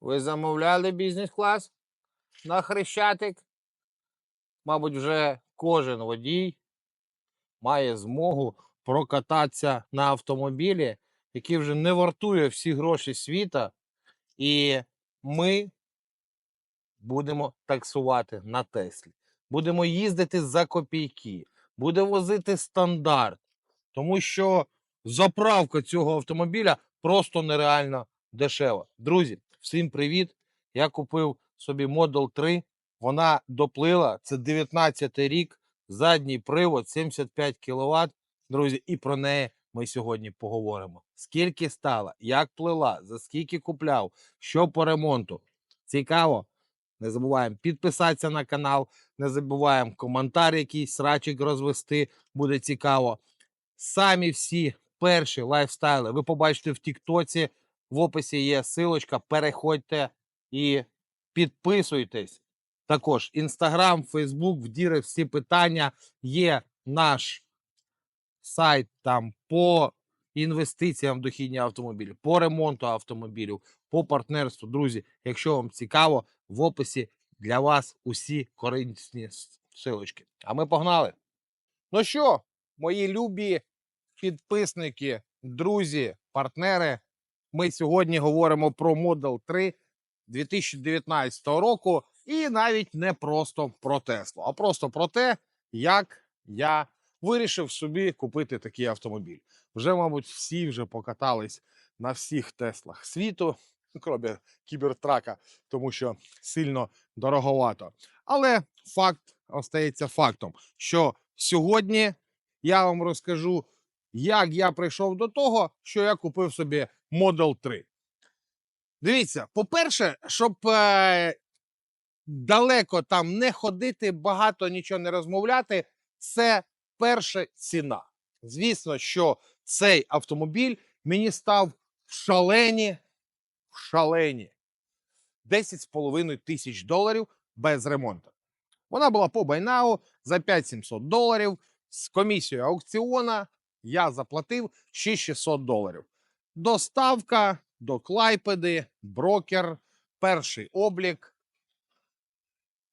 Ви замовляли бізнес-клас на Хрещатик? Мабуть, вже кожен водій має змогу прокататися на автомобілі, який вже не вартує всі гроші світа, і ми будемо таксувати на Теслі. Будемо їздити за копійки, буде возити стандарт, тому що заправка цього автомобіля просто нереально дешева. Друзі, всім привіт! Я купив собі Model 3. Вона доплила. Це 19 рік, задній привод 75 кВт. Друзі, і про неї ми сьогодні поговоримо. Скільки стала, як плила, за скільки купляв, що по ремонту. Цікаво? Не забуваємо підписатися на канал, не забуваємо коментар якийсь, срачик розвести, буде цікаво. Самі всі перші лайфстайли ви побачите в Тіктоці. В описі є силочка. Переходьте і підписуйтесь. Також Інстаграм, Фейсбук, в діри всі питання. Є наш сайт там по інвестиціям в дохідні автомобілі, по ремонту автомобілів, по партнерству. Друзі, якщо вам цікаво, в описі для вас усі корисні силочки. А ми погнали. Ну що, мої любі підписники, друзі, партнери. Ми сьогодні говоримо про Model 3 2019 року, і навіть не просто про Теслу, а просто про те, як я вирішив собі купити такий автомобіль. Вже, мабуть, всі вже покатались на всіх Теслах світу, крім кібертрака, тому що сильно дороговато. Але факт остається фактом, що сьогодні я вам розкажу, як я прийшов до того, що я купив собі Model 3. Дивіться, по-перше, щоб е, далеко там не ходити, багато нічого не розмовляти, це перша ціна. Звісно, що цей автомобіль мені став в шалені, в шалені 10,5 тисяч доларів без ремонту. Вона була по байнау за 5700 доларів. З комісією аукціона я заплатив 6600 доларів. Доставка до Клайпеди, брокер, перший облік.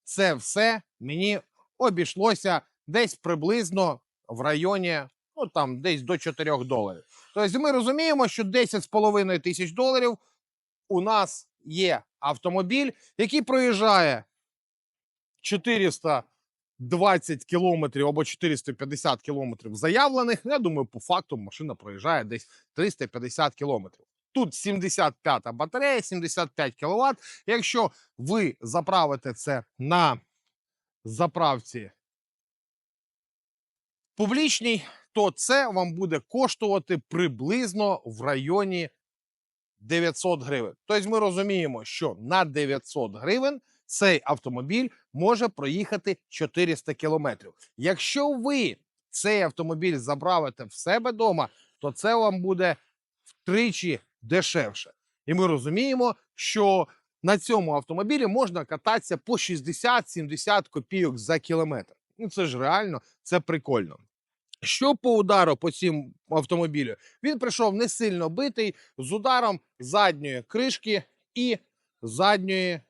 Це все мені обійшлося десь приблизно в районі, ну там десь до 4 доларів. Тобто ми розуміємо, що 10,5 тисяч доларів у нас є автомобіль, який проїжджає 420 кілометрів або 450 кілометрів заявлених. Я думаю, по факту машина проїжджає десь 350 кілометрів. Тут 75 батарея, 75 кВт. Якщо ви заправите це на заправці публічній, то це вам буде коштувати приблизно в районі 900 гривень. Тобто ми розуміємо, що на 900 гривень цей автомобіль може проїхати 400 кілометрів. Якщо ви цей автомобіль заправите в себе вдома, то це вам буде втричі дешевше. І ми розуміємо, що на цьому автомобілі можна кататися по 60-70 копійок за кілометр. Ну це ж реально, це прикольно. Що по удару по цим автомобілю? Він прийшов не сильно битий з ударом задньої кришки і задньої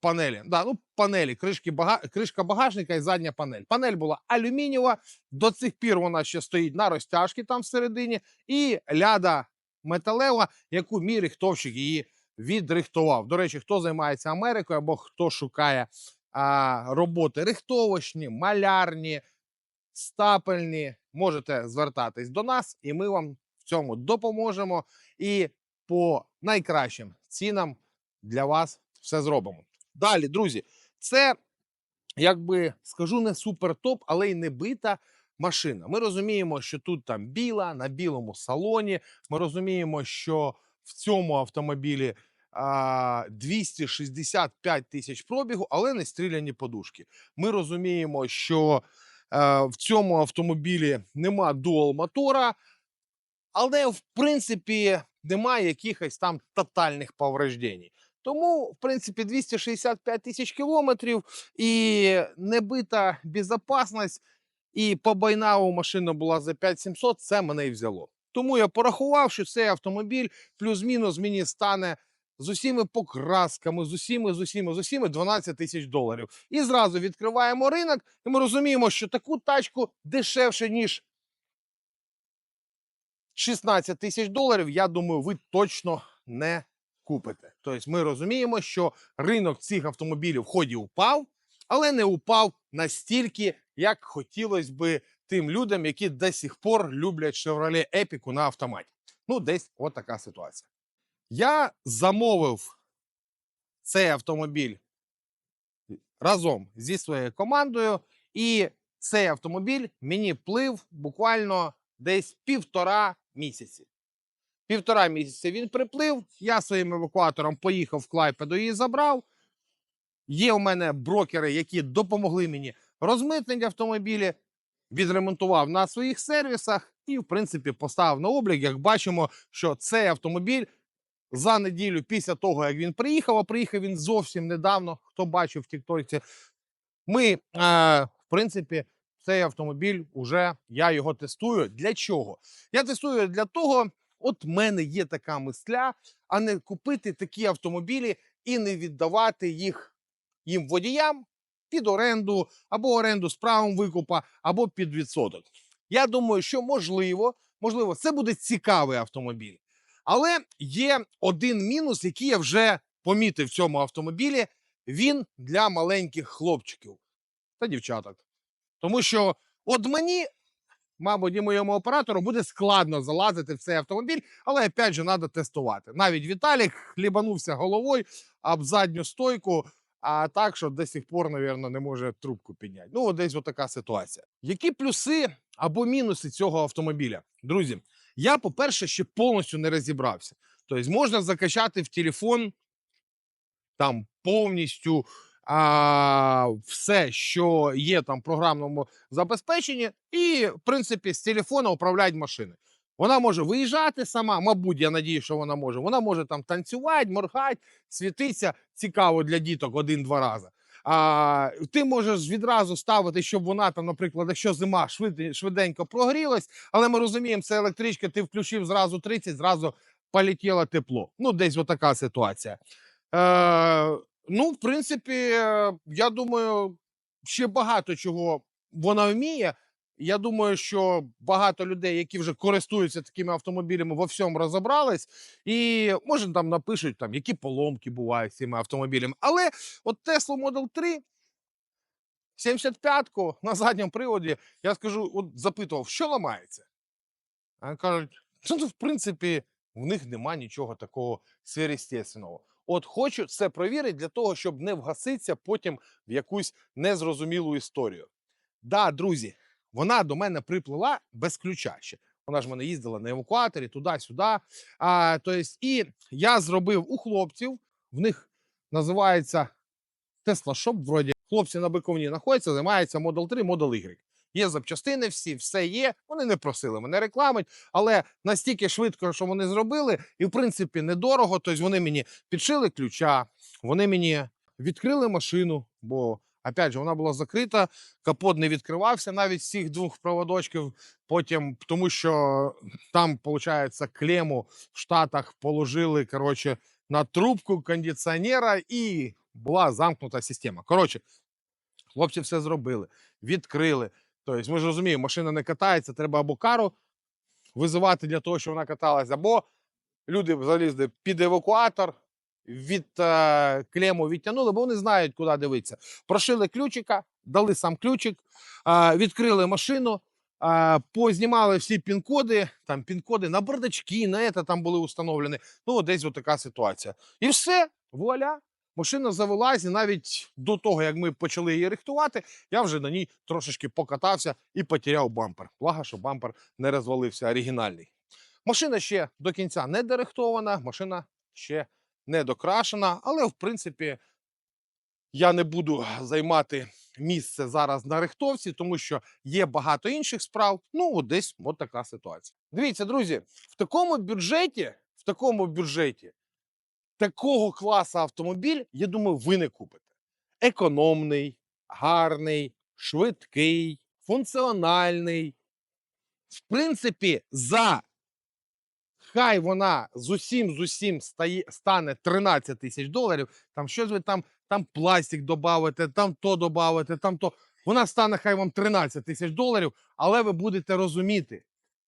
панелі. Да, ну, панелі, кришки бага... кришка багажника і задня панель. Панель була алюмінієва, до цих пір вона ще стоїть на розтяжці там всередині, і ляда металева, яку мій рихтовщик її відрихтував. До речі, хто займається Америкою або хто шукає а, роботи рихтовочні, малярні, стапельні, можете звертатись до нас, і ми вам в цьому допоможемо. І по найкращим цінам для вас все зробимо. Далі, друзі, це якби скажу не супер топ, але й не бита машина. Ми розуміємо, що тут там біла на білому салоні. Ми розуміємо, що в цьому автомобілі а, 265 тисяч пробігу, але не стріляні подушки. Ми розуміємо, що е, в цьому автомобілі нема дуал мотора, але в принципі немає якихось там тотальних повреждень. Тому, в принципі, 265 тисяч кілометрів і небита безпечність, і по байнаву машина була за 5700, це мене і взяло. Тому я порахував, що цей автомобіль плюс-мінус мені стане з усіми покрасками, з усіми, з усіми, з усіми 12 тисяч доларів. І зразу відкриваємо ринок, і ми розуміємо, що таку тачку дешевше, ніж 16 тисяч доларів, я думаю, ви точно не купите. Тобто ми розуміємо, що ринок цих автомобілів в ході упав, але не упав настільки, як хотілося би тим людям, які до сих пор люблять Chevrolet Epic на автоматі. Ну, десь от така ситуація. Я замовив цей автомобіль разом зі своєю командою, і цей автомобіль мені плив буквально десь півтора місяці. Півтора місяці він приплив. Я своїм евакуатором поїхав в Клайпеду і забрав. Є у мене брокери, які допомогли мені розмитнити автомобілі, відремонтував на своїх сервісах і, в принципі, поставив на облік. Як бачимо, що цей автомобіль за неділю після того, як він приїхав, а приїхав він зовсім недавно. Хто бачив в Тіктоці, ми, е, в принципі, цей автомобіль уже я його тестую. Для чого? Я тестую для того, от в мене є така мисля, а не купити такі автомобілі і не віддавати їх їм водіям під оренду або оренду з правом викупа, або під відсоток. Я думаю, що можливо, можливо, це буде цікавий автомобіль. Але є один мінус, який я вже помітив в цьому автомобілі. Він для маленьких хлопчиків та дівчаток. Тому що от мені, мабуть, і моєму оператору буде складно залазити в цей автомобіль, але опять же треба тестувати. Навіть Віталік хлібанувся головою об задню стойку, а так, що до сих пор, мабуть, не може трубку підняти. Ну, десь от така ситуація. Які плюси або мінуси цього автомобіля? Друзі, я, по-перше, ще повністю не розібрався. Тобто можна закачати в телефон там повністю а, все, що є там в програмному забезпеченні, і, в принципі, з телефона управляти машиною. Вона може виїжджати сама, мабуть, я надію, що вона може. Вона може там танцювати, моргати, світитися. Цікаво для діток один-два рази. А, ти можеш відразу ставити, щоб вона там, наприклад, якщо зима швид, швиденько прогрілась, але ми розуміємо, це електричка, ти включив зразу 30, зразу полетіло тепло. Ну, десь отака ситуація. Е, ну, в принципі, е, я думаю, ще багато чого вона вміє. Я думаю, що багато людей, які вже користуються такими автомобілями, во всьому розібрались, і може там напишуть, там, які поломки бувають з цими автомобілями. Але от Tesla Model 3, 75-ку на задньому приводі, я скажу, от запитував, що ламається. А кажуть, ну, в принципі, в них нема нічого такого сверхъестественного. От хочу це провірити для того, щоб не вгаситися потім в якусь незрозумілу історію. Да, друзі, вона до мене приплила без ключа ще. Вона ж мене їздила на евакуаторі туди-сюди. А, то есть, і я зробив у хлопців, в них називається Tesla Shop, вроді. Хлопці на Биковні знаходяться, займаються Model 3, Model Y. Є запчастини всі, все є. Вони не просили мене рекламить, але настільки швидко, що вони зробили, і в принципі недорого. Тобто вони мені підшили ключа, вони мені відкрили машину, бо опять же вона була закрита, капот не відкривався навіть цих двох проводочків. Потім, тому що там, виходить, клему в Штатах положили коротше, на трубку кондиціонера і була замкнута система. Коротше, хлопці все зробили, відкрили. Тобто, ми ж розуміємо, машина не катається, треба або кару визивати для того, щоб вона каталась, або люди залізли під евакуатор, від е, клему відтягнули, бо вони знають, куди дивитися. Прошили ключика, дали сам ключик, е, відкрили машину, е, познімали всі пін-коди, там пін-коди на бардачки, на це там були установлені. Ну, десь така ситуація. І все, вуаля. Машина завелась, і навіть до того, як ми почали її рихтувати, я вже на ній трошечки покатався і потеряв бампер. Благо, що бампер не розвалився оригінальний. Машина ще до кінця не дорихтована, машина ще не докрашена, але в принципі я не буду займати місце зараз на рихтовці, тому що є багато інших справ. Ну, десь от така ситуація. Дивіться, друзі, в такому бюджеті, в такому бюджеті такого класу автомобіль, я думаю, ви не купите. Економний, гарний, швидкий, функціональний. В принципі, за хай вона з усім з усім стає, стане 13 тисяч доларів. Там щось ви там, там пластик додавите, там то додавите, там то. Вона стане хай вам 13 тисяч доларів, але ви будете розуміти,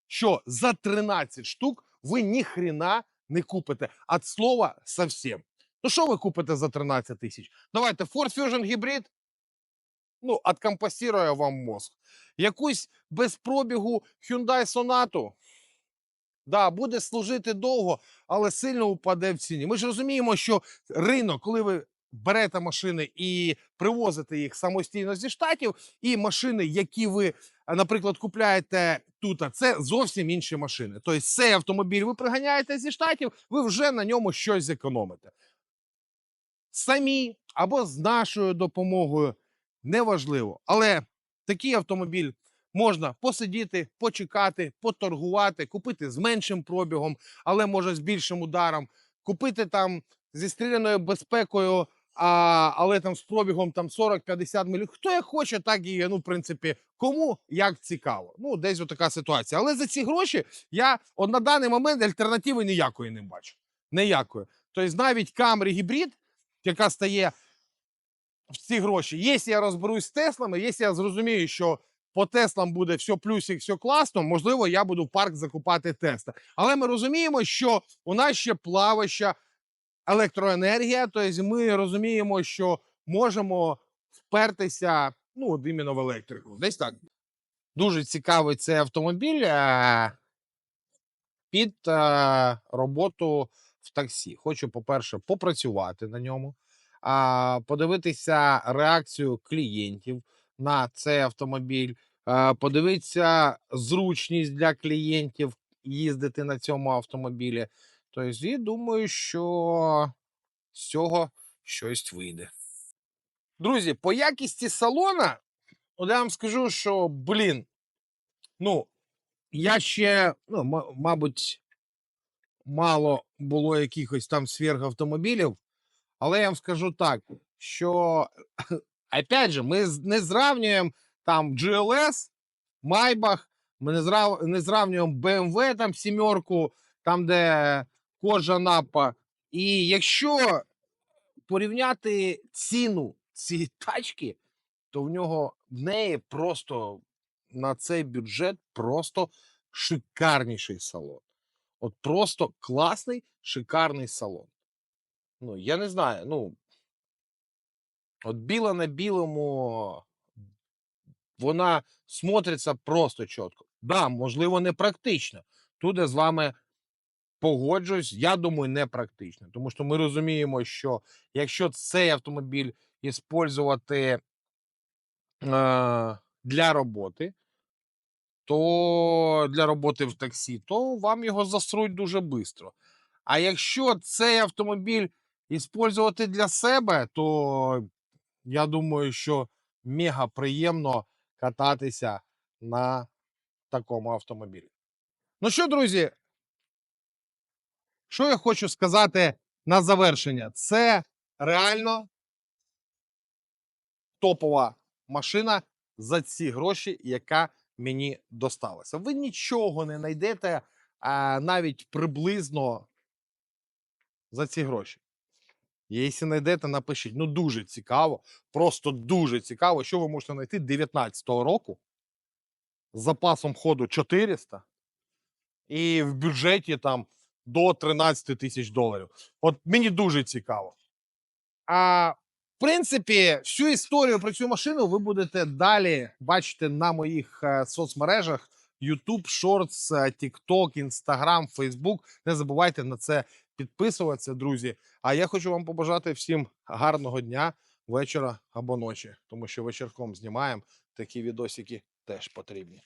що за 13 штук ви ніхрена не купите. От слова совсем. Ну що ви купите за 13 тисяч? Давайте Ford Fusion Hybrid, ну, откомпостирує вам мозг. Якусь без пробігу Hyundai Sonata, да, буде служити довго, але сильно упаде в ціні. Ми ж розуміємо, що ринок, коли ви берете машини і привозите їх самостійно зі штатів, і машини, які ви, наприклад, купляєте тут, це зовсім інші машини. Тобто, цей автомобіль ви приганяєте зі штатів, ви вже на ньому щось зекономите. Самі або з нашою допомогою неважливо. Але такий автомобіль можна посидіти, почекати, поторгувати, купити з меншим пробігом, але може з більшим ударом, купити там зі стріляною безпекою, а, але там з пробігом там 40-50 миль. Хто як хоче, так і ну, в принципі, кому як цікаво. Ну, десь така ситуація. Але за ці гроші я от на даний момент альтернативи ніякої не бачу. Ніякої. Тобто навіть Camry гібрид, яка стає в ці гроші. Якщо я розберусь з Теслами, якщо я зрозумію, що по Теслам буде все плюсик, все класно, можливо, я буду в парк закупати Тесла. Але ми розуміємо, що у нас ще плаваща електроенергія, тобто ми розуміємо, що можемо впертися ну, от іменно в електрику. Десь так. Дуже цікавий цей автомобіль е, під е, роботу в таксі. Хочу, по-перше, попрацювати на ньому, подивитися реакцію клієнтів на цей автомобіль, е, подивитися зручність для клієнтів їздити на цьому автомобілі. Тобто, і думаю, що з цього щось вийде. Друзі, по якісті салона, от я вам скажу, що, блін, ну, я ще, ну, мабуть, мало було якихось там сверхавтомобілів, але я вам скажу так, що, опять же, ми не зрівнюємо там GLS, Maybach, ми не, зрав, не зрівнюємо BMW, там сімерку, там, де кожа напа. І якщо порівняти ціну цієї тачки, то в нього в неї просто на цей бюджет просто шикарніший салон. От просто класний, шикарний салон. Ну, я не знаю, ну. От біла на білому, вона смотриться просто чітко. Да, можливо, не практично. Тут з вами погоджуюсь, я думаю, не практично. Тому що ми розуміємо, що якщо цей автомобіль іспользувати е, для роботи, то для роботи в таксі, то вам його засрують дуже швидко. А якщо цей автомобіль іспользувати для себе, то я думаю, що мега приємно кататися на такому автомобілі. Ну що, друзі, що я хочу сказати на завершення? Це реально топова машина за ці гроші, яка мені досталася. Ви нічого не знайдете а, навіть приблизно за ці гроші. Якщо знайдете, напишіть. Ну, дуже цікаво, просто дуже цікаво, що ви можете знайти 19-го року з запасом ходу 400 і в бюджеті там до 13 тисяч доларів. От мені дуже цікаво. А в принципі, всю історію про цю машину ви будете далі бачити на моїх е, соцмережах: YouTube, Shorts, TikTok, Instagram, Facebook. Не забувайте на це підписуватися, друзі. А я хочу вам побажати всім гарного дня, вечора або ночі, тому що вечірком знімаємо такі відосики теж потрібні.